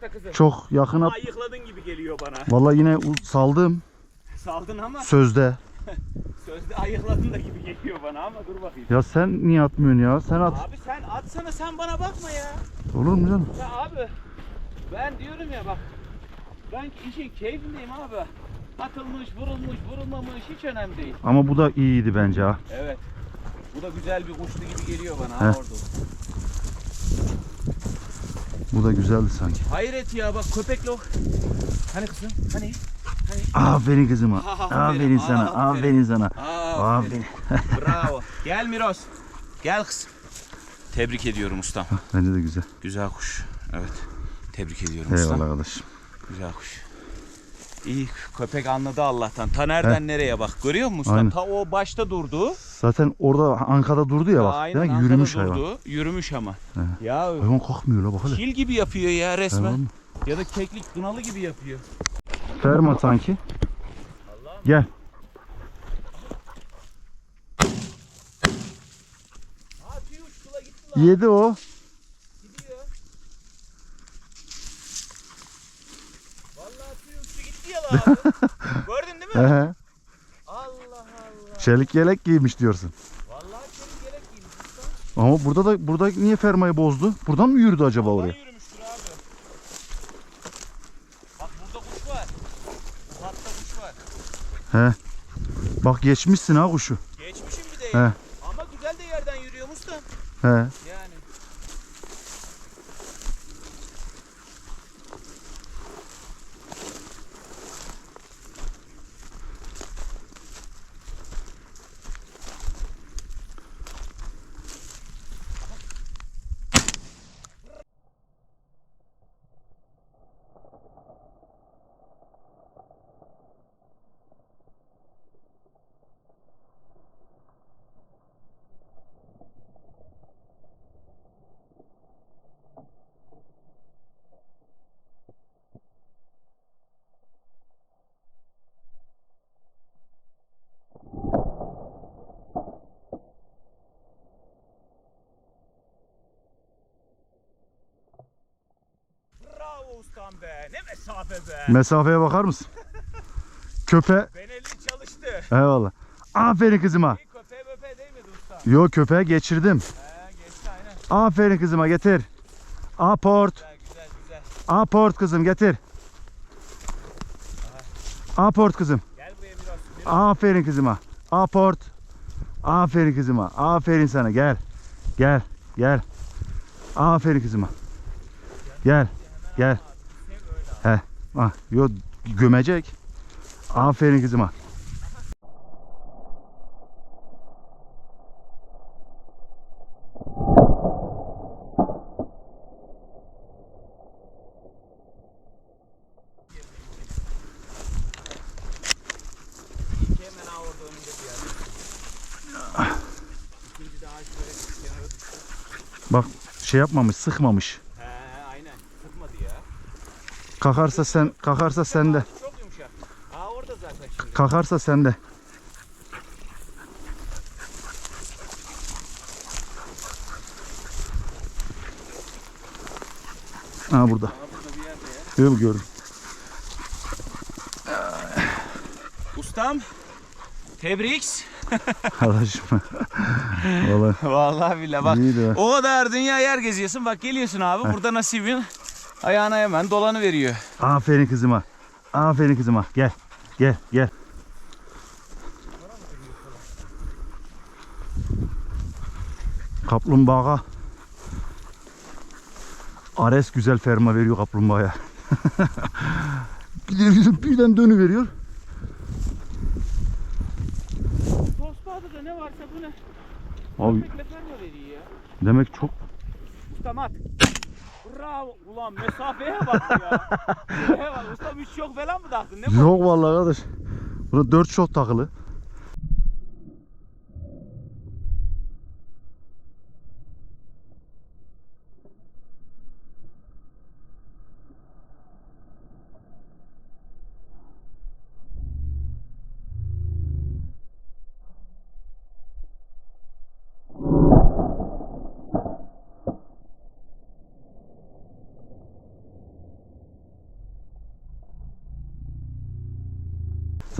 orta kızı. Çok yakın at. Ayıkladın gibi geliyor bana. Vallahi yine saldım Saldın ama sözde. sözde ayıkladın da gibi geliyor bana ama dur bakayım. Ya sen niye atmıyorsun ya? Sen at. Abi sen atsana sen bana bakma ya. Olur mu canım? Ya abi ben diyorum ya bak ben işin keyfindeyim abi. Atılmış, vurulmuş, vurulmamış hiç önemli değil. Ama bu da iyiydi bence ha. Evet. Bu da güzel bir kuştu gibi geliyor bana ha orada. Bu da güzeldi sanki. Hayret ya bak köpekle o. Hani kızım? Hani? Aferin kızıma. Aferin, Aferin sana. aferin. Aferin sana. Aferin. Aferin. Bravo. Gel Miros. Gel kızım. Tebrik ediyorum ustam. Bence de güzel. Güzel kuş. Evet. Tebrik ediyorum ustam. Eyvallah arkadaşım. Güzel kuş. İyi köpek anladı Allah'tan. Ta nereden nereye bak. Görüyor musun? Aynen. Ta o başta durdu. Zaten orada Anka'da durdu ya bak. Aynen Demek ki Ankara yürümüş hayvan. durdu. Yürümüş ama. He. Ya Hayvan kalkmıyor la bak hele. kil gibi yapıyor ya resmen. Hayvan? Ya da keklik kınalı gibi yapıyor. Ferma sanki. Gel. Yedi o. Gidiyor. Vallahi tüy uçtu gitti ya la abi. Gördün değil mi? He. Allah Allah. Çelik yelek giymiş diyorsun. Vallahi çelik yelek giymiş. Ama burada da burada niye fermayı bozdu? Buradan mı yürüdü acaba Oradan oraya? yürümüştür abi. Bak burada kuş var. Bu hatta kuş var. He. Bak geçmişsin ha kuşu. Geçmişim bir de. He. Ama güzel de yerden yürüyormuş da. He. Yani. Bravo ustam be. Ne mesafe be. Mesafeye bakar mısın? Köpe. Benelli çalıştı. Eyvallah. Aferin kızıma. İyi köpeğe möpeğe değmedi usta. Yo köpeğe geçirdim. He geçti aynen. Aferin kızıma getir. Aport. Güzel güzel güzel. Aport kızım getir. Aport kızım. Gel buraya biraz. Aferin kızıma. Aport. Aferin kızıma. Aferin sana. Gel. Gel. Gel. Aferin kızıma. Gel. Gel. Ah, yo gömecek. Aferin kızıma. Bak şey yapmamış, sıkmamış. He aynen. Sıkmadı ya. Kakarsa sen, kakarsa sende. Çok yumuşak. Aa orada zaten şimdi. Kakarsa sende. Ha burada. Aa burada bir yerde ya. Yok gördüm. Ustam. Tebrik. Arkadaşım. Vallahi Vallahi billahi bak. iyiydi. O kadar dünya yer geziyorsun. Bak geliyorsun abi. Burada nasibin ayağına hemen dolanı veriyor. Aferin kızıma. Aferin kızıma. Gel. Gel. Gel. Kaplumbağa. Ares güzel ferma veriyor kaplumbağaya. Birden- Birden dönü veriyor. Tosbağa'da da ne varsa bu ne? Abi Köpekle ferma veriyor ya. demek çok Ustam at. Bravo. Ulan mesafeye bak ya. Eyvallah. Ustam üç yok falan mı taktın? Ne? Yok vallahi arkadaş. Buna 4 shot takılı.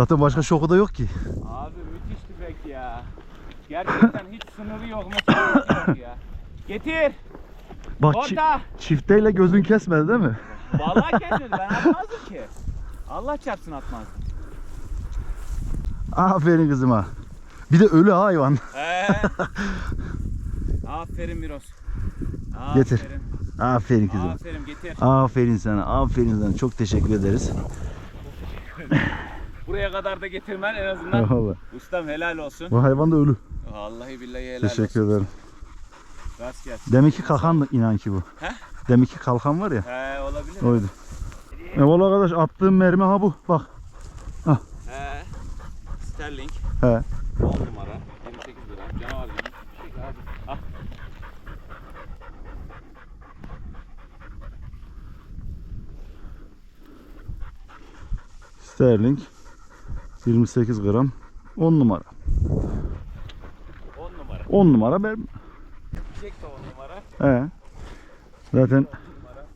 Zaten başka şoku da yok ki. Abi müthiş tüfek ya. Gerçekten hiç sınırı yok, yok ya. Getir. Bak çi- Orada. çifteyle gözün kesmedi değil mi? Vallahi kesmedi. Ben atmazdım ki. Allah çarpsın atmazdım. Aferin kızıma. Bir de ölü ha hayvan. Ee. Aferin Miros. Aferin. Getir. Aferin kızım. Aferin getir. Aferin sana. Aferin sana. Çok teşekkür ederiz. Buraya kadar da getirmen en azından. Vallahi. Ustam helal olsun. Bu hayvan da ölü. Vallahi billahi helal Teşekkür olsun. ederim. Rast gelsin. Demek ki kalkan inan ki bu. He? Demek ki kalkan var ya. He olabilir. Oydu. E valla arkadaş attığım mermi ha bu. Bak. He. Sterling. He. 10 numara. 28 lira. Canavar gibi. Bir şey abi. Sterling. 28 gram. 10 numara. 10 numara. 10 numara mermi. Çek de 10 numara. He. Zaten 10 numara.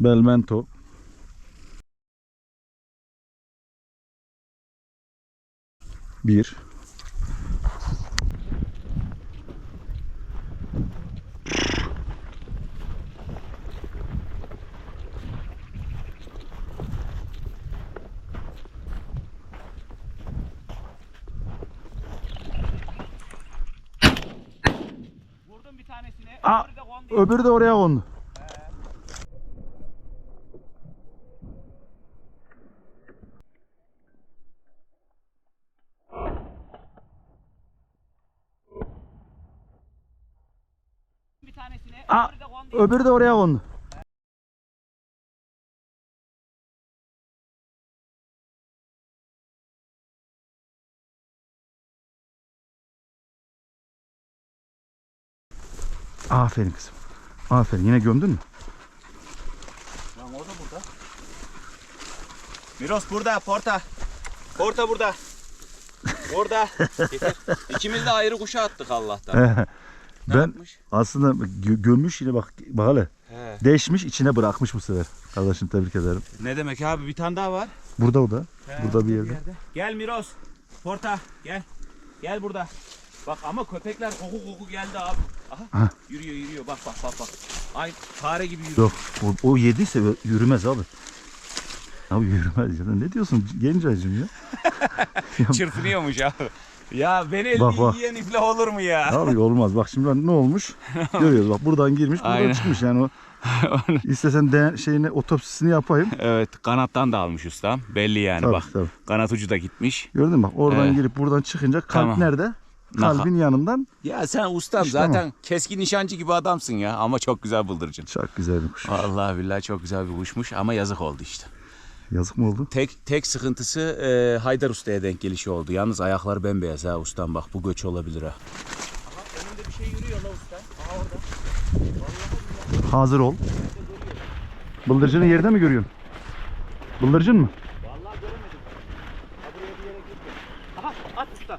Belmento. Bir. Tanesini. Aa, Öbürü de. Öbürü de oraya kondu. Bir tanesini. Aa, Öbürü de kondu. Öbürü de oraya kondu. Aferin kızım. Aferin. Yine gömdün mü? Lan o da burada. Miros burada, Porta. Porta burada. Getir. İkimiz de ayrı kuşa attık Allah'tan. Ne ben yapmış? aslında gö- gömmüş yine bak bak hele. He. Deşmiş içine bırakmış bu sefer. Kardeşim tebrik ederim. Ne demek abi bir tane daha var. Burada o da. He, Burada bir yerde. Gel Miros. Porta gel. Gel burada. Bak ama köpekler koku koku geldi abi. Aha. Aha. Yürüyor yürüyor bak bak bak bak. Ay fare gibi yürüyor. Yok o, o yediyse yürümez abi. Abi yürümez ya. Ne diyorsun genç acım ya? Çırpınıyormuş abi. Ya beni Bak, bak. yiyen iflah olur mu ya? Abi olmaz. Bak şimdi ne olmuş? Görüyoruz bak buradan girmiş buradan Aynen. çıkmış yani o. İstesen de şeyini otopsisini yapayım. Evet kanattan da almış ustam. Belli yani Tabii, bak. tabii. Kanat ucu da gitmiş. Gördün mü bak oradan Evet. girip buradan çıkınca kalp Tamam. nerede? Kalbin yanından Ya sen ustam İşte zaten keskin nişancı gibi adamsın ya. Ama çok güzel bıldırcın. çok güzel bir kuş. Vallahi billahi çok güzel bir kuşmuş ama yazık oldu işte. Yazık mı oldu? Tek tek sıkıntısı e, Haydar Usta'ya denk gelişi oldu. Yalnız ayakları bembeyaz ha ustam bak bu göç olabilir ha. Aha önünde bir şey yürüyor la usta. Aha orada. Hazır ol. Bıldırcını yerde mi görüyorsun? Bıldırcın mı? Vallahi göremedim. Ha buraya bir yere girdi. Aha at usta.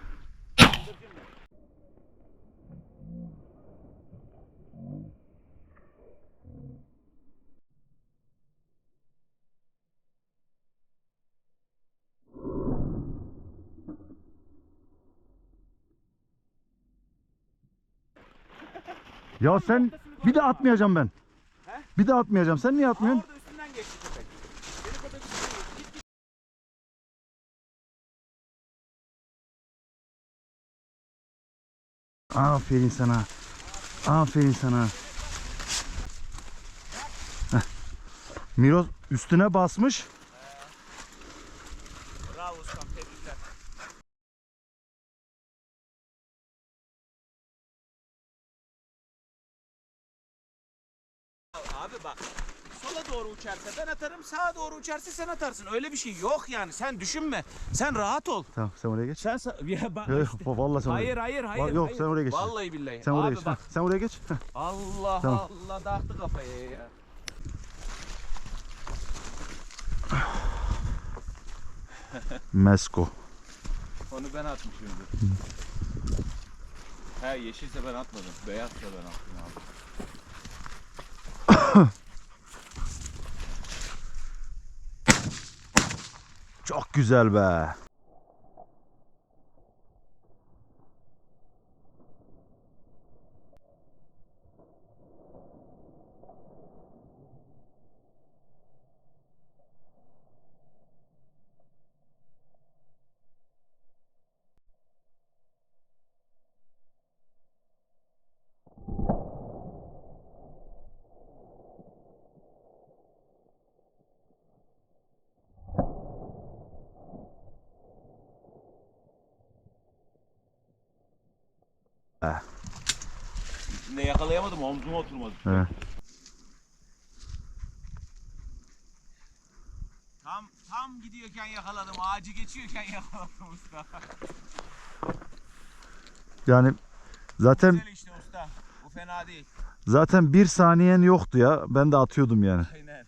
Ya sen bir de atmayacağım ben. Bir de atmayacağım. Sen niye Aa, atmıyorsun? orada üstünden geçti köpek. Beni köpek üstünden geçti. Git, git. Aferin sana. Aferin sana. Miros üstüne basmış. Bravo ustam tebrikler. Abi bak sola doğru uçarsa ben atarım sağa doğru uçarsa sen atarsın öyle bir şey yok yani sen düşünme sen rahat ol. Tamam sen oraya geç. Sen sa- ya bak Yok, işte. vallahi sen oraya Hayır geç. hayır hayır. yok, hayır. sen oraya geç. Vallahi billahi. Sen oraya Abi geç. bak Heh, Sen oraya geç. Heh. Allah Tamam. Allah dağıttı kafayı ya. Mesko. Onu ben atmışımdır. He yeşilse ben atmadım. Beyazsa ben attım abi. Çok güzel be. Ne yakalayamadım omzuma oturmadı. Evet. Tam tam gidiyorken yakaladım. Ağacı geçiyorken yakaladım usta. Yani zaten Güzel işte usta. Bu fena değil. zaten bir saniyen yoktu ya. Ben de atıyordum yani. Aynen.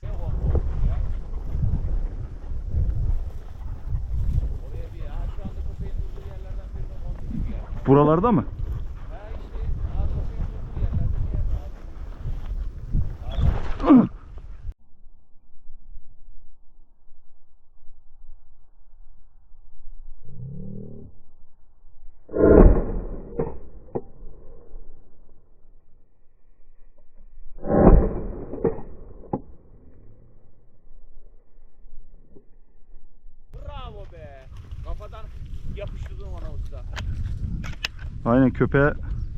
Oraya bir ha şu anda köpeğin durduğu yerlerden birine montu gibi yer. Buralarda mı? Ha işte ha köpeğin durduğu yerlerden bir yer abi. Bravo be. Kafadan yapıştırdım ona usta. Aynen köpeğe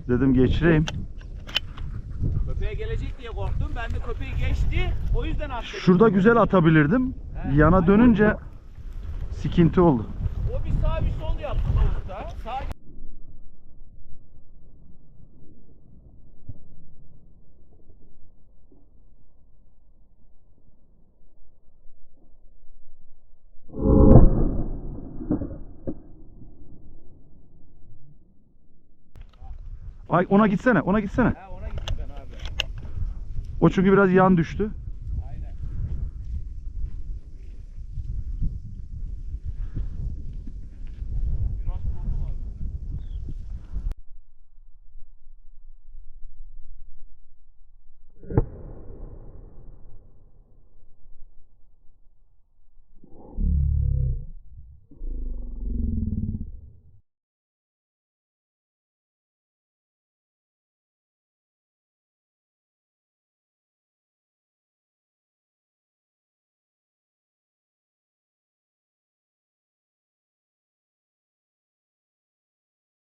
dedim geçireyim. Köpeğe gelecek diye korktum. Ben de köpeği geçti. O yüzden atladım. Şurada güzel atabilirdim. Yana dönünce sikinti oldu. O bir sağ bir sol yaptı da usta. Sağ Ay ona gitsene, ona gitsene. Ha ona gittim ben abi. O çünkü biraz yan düştü.